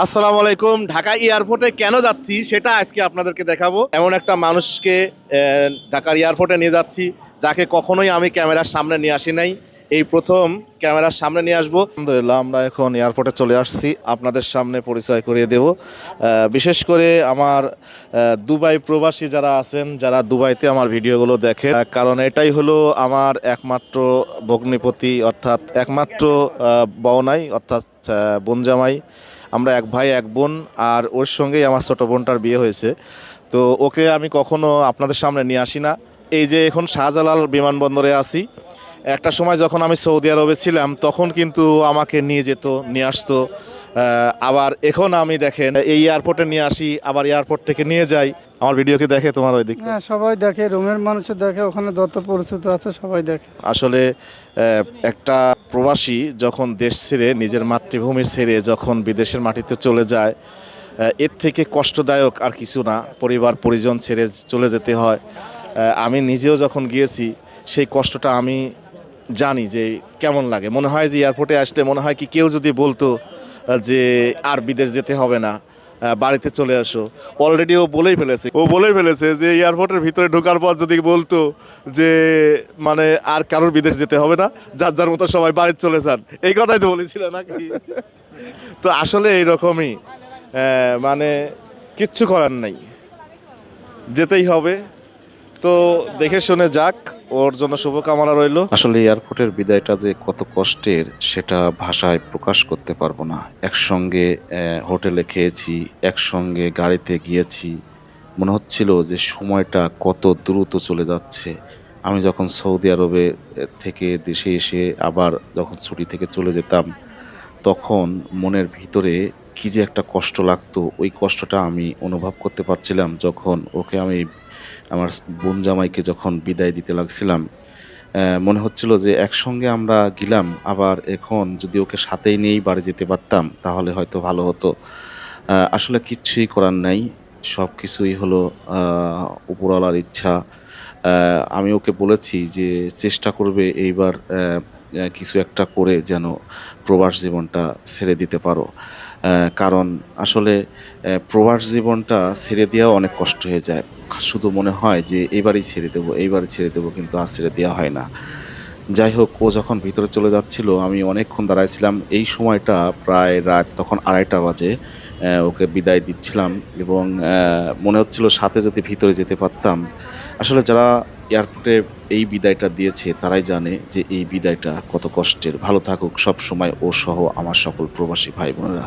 আসসালামু আলাইকুম। ঢাকা এয়ারপোর্টে কেন যাচ্ছি সেটা আজকে আপনাদেরকে দেখাবো। এমন একটা মানুষকে ঢাকার এয়ারপোর্টে নিয়ে যাচ্ছি, যাকে কখনোই আমি ক্যামেরার সামনে নিয়ে আসি নাই। এই প্রথম ক্যামেরার সামনে নিয়ে আসব। আলহামদুলিল্লাহ, আমরা এখন এয়ারপোর্টে চলে আসছি। আপনাদের সামনে পরিচয় করিয়ে দেব। বিশেষ করে আমার দুবাই প্রবাসী যারা আছেন, যারা দুবাইতে আমার ভিডিওগুলো দেখে কারণ এটাই হলো আমার একমাত্র ভগ্নিপতি, অর্থাৎ একমাত্র বওনাই অর্থাৎ বোনজামাই আমরা এক ভাই এক বোন আর ওর সঙ্গেই আমার ছোটো বোনটার বিয়ে হয়েছে। তো ওকে আমি কখনো আপনাদের সামনে নিয়ে আসি না। এই যে এখন শাহজালাল বিমানবন্দরে আছি একটা সময় যখন আমি সৌদি আরবে ছিলাম তখন কিন্তু আমাকে নিয়ে যেত নিয়ে আসতো। আবার এখন আমি দেখেন এই এয়ারপোর্টে নিয়ে আসি আবার এয়ারপোর্ট থেকে নিয়ে যাই। আমার ভিডিওকে দেখে তোমার ওই দিকে হ্যাঁ সবাই দেখে রুমের মানুষের দেখে ওখানে যত পরিচিত আছে সবাই দেখে। আসলে একটা প্রবাসী যখন দেশ ছেড়ে, নিজের মাতৃভূমি ছেড়ে যখন বিদেশের মাটিতে চলে যায় এর থেকে কষ্টদায়ক আর কিছু না। পরিবার, পরিজন ছেড়ে চলে যেতে হয়। আমি নিজেও যখন গিয়েছি, সেই কষ্টটা আমি জানি যে কেমন লাগে। মনে হয় যে এয়ারপোর্টে আসলে মনে হয় কি কেউ যদি বলতো যে আর বিদেশ যেতে হবে না। বাড়িতে চলে আসো। অলরেডি ও বলেই ফেলেছে। ও বলেই ফেলেছে যে এয়ারপোর্টের ভিতরে ঢোকার পর যদি বলতো যে মানে আর কারোর বিদেশ যেতে হবে না যার যার মতো সবাই বাড়িতে চলে যান। এই কথাই তো বলেছিল নাকি? তো আসলে এইরকমই আহ, মানে কিচ্ছু করার নাই। যেতেই হবে। তো দেখে শুনে যাক। ওর জন্য শুভকামনা রইল। আসলে এয়ারপোর্টের বিদায়টা যে কত কষ্টের, সেটা ভাষায় প্রকাশ করতে পারব না। একসঙ্গে হোটেলে খেয়েছি, একসঙ্গে গাড়িতে গিয়েছি। মনে হচ্ছিল যে সময়টা কত দ্রুত চলে যাচ্ছে। আমি যখন সৌদি আরবে থেকে দেশে এসে আবার যখন ছুটি থেকে চলে যেতাম, তখন মনের ভিতরে কি যে একটা কষ্ট লাগতো। ওই কষ্টটা আমি অনুভব করতে পারছিলাম যখন ওকে আমি আমার বোন জামাইকে যখন বিদায় দিতে লাগছিলাম মনে হচ্ছিল যে একসঙ্গে আমরা গেলাম, আবার এখন যদি ওকে সাথেই নিয়েই বাড়ি যেতে পারতাম, তাহলে হয়তো ভালো হতো। আসলে কিচ্ছুই করার নাই, সব কিছুই হলো উপরওয়ালার ইচ্ছা। আমি ওকে বলেছি যে চেষ্টা করবে এইবার কিছু একটা করে যেন প্রবাস জীবনটা ছেড়ে দিতে পারো। কারণ আসলে প্রবাস জীবনটা ছেড়ে দেওয়া অনেক কষ্ট হয়ে যায়। শুধু মনে হয় যে, এইবারই ছেড়ে দেবো, এইবারই ছেড়ে দেবো কিন্তু আর ছেড়ে দেওয়া হয় না। যাই হোক, ও যখন ভিতরে চলে যাচ্ছিল, আমি অনেকক্ষণ দাঁড়াইছিলাম। এই সময়টা প্রায় রাত তখন আড়াইটা বাজে। ওকে বিদায় দিচ্ছিলাম এবং মনে হচ্ছিল সাথে যদি ভিতরে যেতে পারতাম। আসলে যারা এয়ারপোর্টে এই বিদায়টা দিয়েছে, তারাই জানে যে এই বিদায়টা কত কষ্টের। ভালো থাকুক সব সময় ও সহ আমার সকল প্রবাসী ভাই বোনেরা।